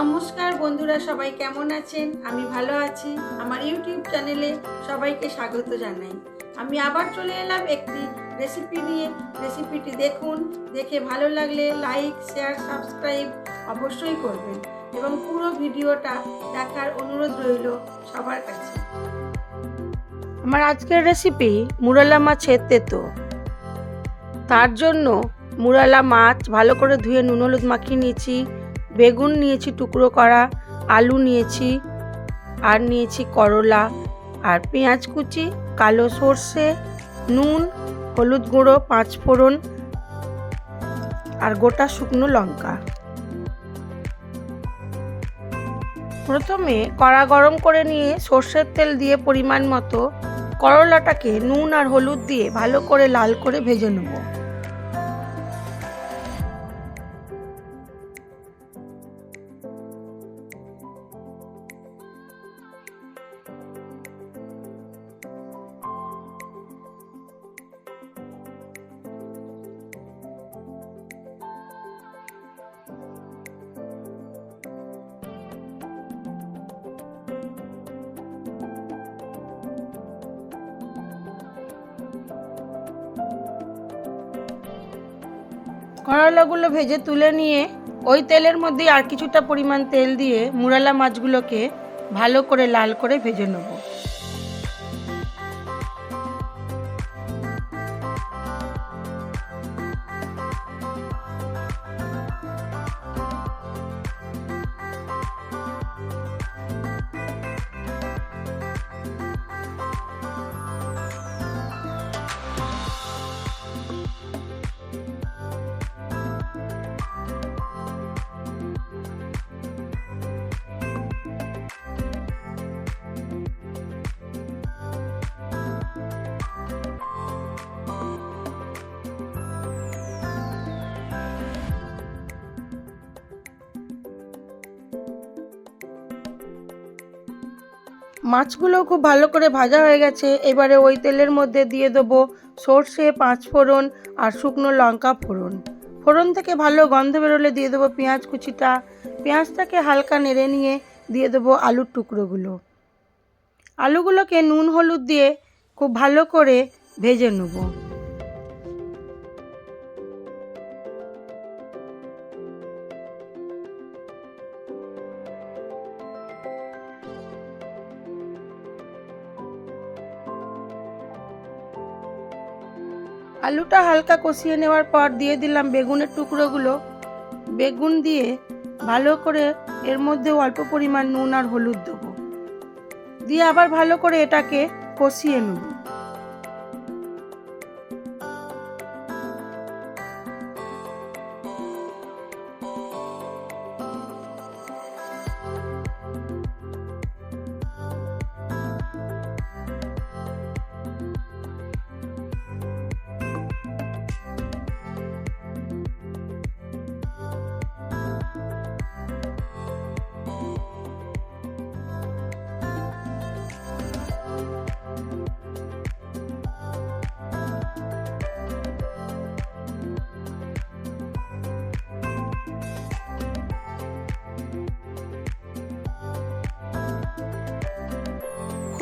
নমস্কার বন্ধুরা, সবাই কেমন আছেন? আমি ভালো আছি। আমার ইউটিউব চ্যানেলে সবাইকে স্বাগত জানাই। আমি আবার চলে এলাম একটি রেসিপি নিয়ে। রেসিপিটি দেখুন, দেখে ভালো লাগলে লাইক শেয়ার সাবস্ক্রাইব অবশ্যই করবেন এবং পুরো ভিডিওটা দেখার অনুরোধ রইল সবার কাছে। আমার আজকের রেসিপি মুরালা মাছের তেতো। তার জন্য মুরালা মাছ ভালো করে ধুয়ে নুন, হলুদ মাখিয়ে নিয়েছি। বেগুন নিয়েছি টুকরো করা, আলু নিয়েছি, আর নিয়েছি করলা, আর পেঁয়াজ কুচি, কালো সর্ষে, নুন, হলুদ গুঁড়ো, পাঁচ ফোড়ন, আর গোটা শুকনো লঙ্কা। প্রথমে কড়া গরম করে নিয়ে সর্ষের তেল দিয়ে পরিমাণ মতো করলাটাকে নুন আর হলুদ দিয়ে ভালো করে লাল করে ভেজে নেব। করলাগুলো ভেজে তুলে নিয়ে ওই তেলের মধ্যে আর কিছুটা পরিমাণ তেল দিয়ে মুরালা মাছগুলোকে ভালো করে লাল করে ভেজে নেব। মাছগুলো খুব ভালো করে ভাজা হয়ে গেছে। এবারে ওই তেলের মধ্যে দিয়ে দেবো সর্ষে, পাঁচ ফোড়ন আর শুকনো লঙ্কা ফোড়ন। ফোড়ন থেকে ভালো গন্ধ বেরোলে দিয়ে দেবো পেঁয়াজ কুচিটা। পেঁয়াজটাকে হালকা নেড়ে নিয়ে দিয়ে দেবো আলুর টুকরোগুলো। আলুগুলোকে নুন, হলুদ দিয়ে খুব ভালো করে ভেজে নেব। আলুটা হালকা কষিয়ে নেওয়ার পর দিয়ে দিলাম বেগুনের টুকরোগুলো। বেগুন দিয়ে ভালো করে এর মধ্যে অল্প পরিমাণ নুন আর হলুদ দেবো। দিয়ে আবার ভালো করে এটাকে কষিয়ে নেব।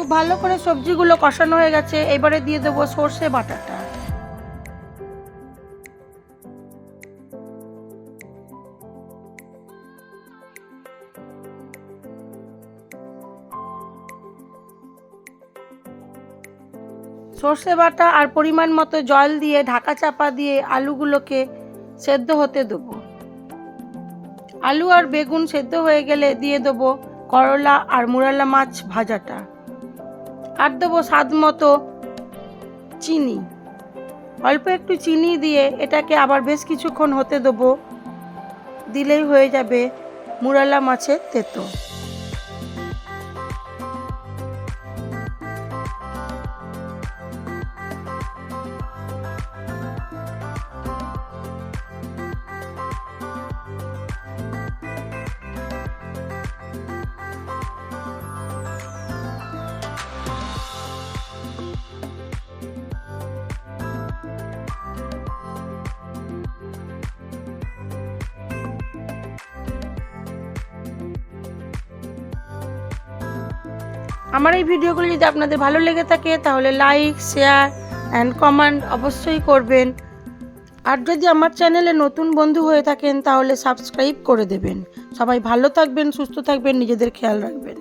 খুব ভালো করে সবজিগুলো কষানো হয়ে গেছে, এবারে দিয়ে দেবো সর্ষে বাটাটা। সর্ষে বাটা আর পরিমাণ মতো জল দিয়ে, ঢাকা চাপা দিয়ে আলুগুলোকে সেদ্ধ হতে দেবো। আলু আর বেগুন সেদ্ধ হয়ে গেলে দিয়ে দেবো করলা আর মুরালা মাছ ভাজাটা। আর দেবো স্বাদ মতো চিনি। অল্প একটু চিনি দিয়ে এটাকে আবার বেশ কিছুক্ষণ হতে দেবো। দিলেই হয়ে যাবে মুরালা মাছের তেতো। আমার এই ভিডিওগুলি যদি আপনাদের ভালো লেগে থাকে, তাহলে লাইক শেয়ার অ্যান্ড কমেন্ট অবশ্যই করবেন। আর যদি আমার চ্যানেলে নতুন বন্ধু হয়ে থাকেন, তাহলে সাবস্ক্রাইব করে দেবেন। সবাই ভালো থাকবেন, সুস্থ থাকবেন, নিজেদের খেয়াল রাখবেন।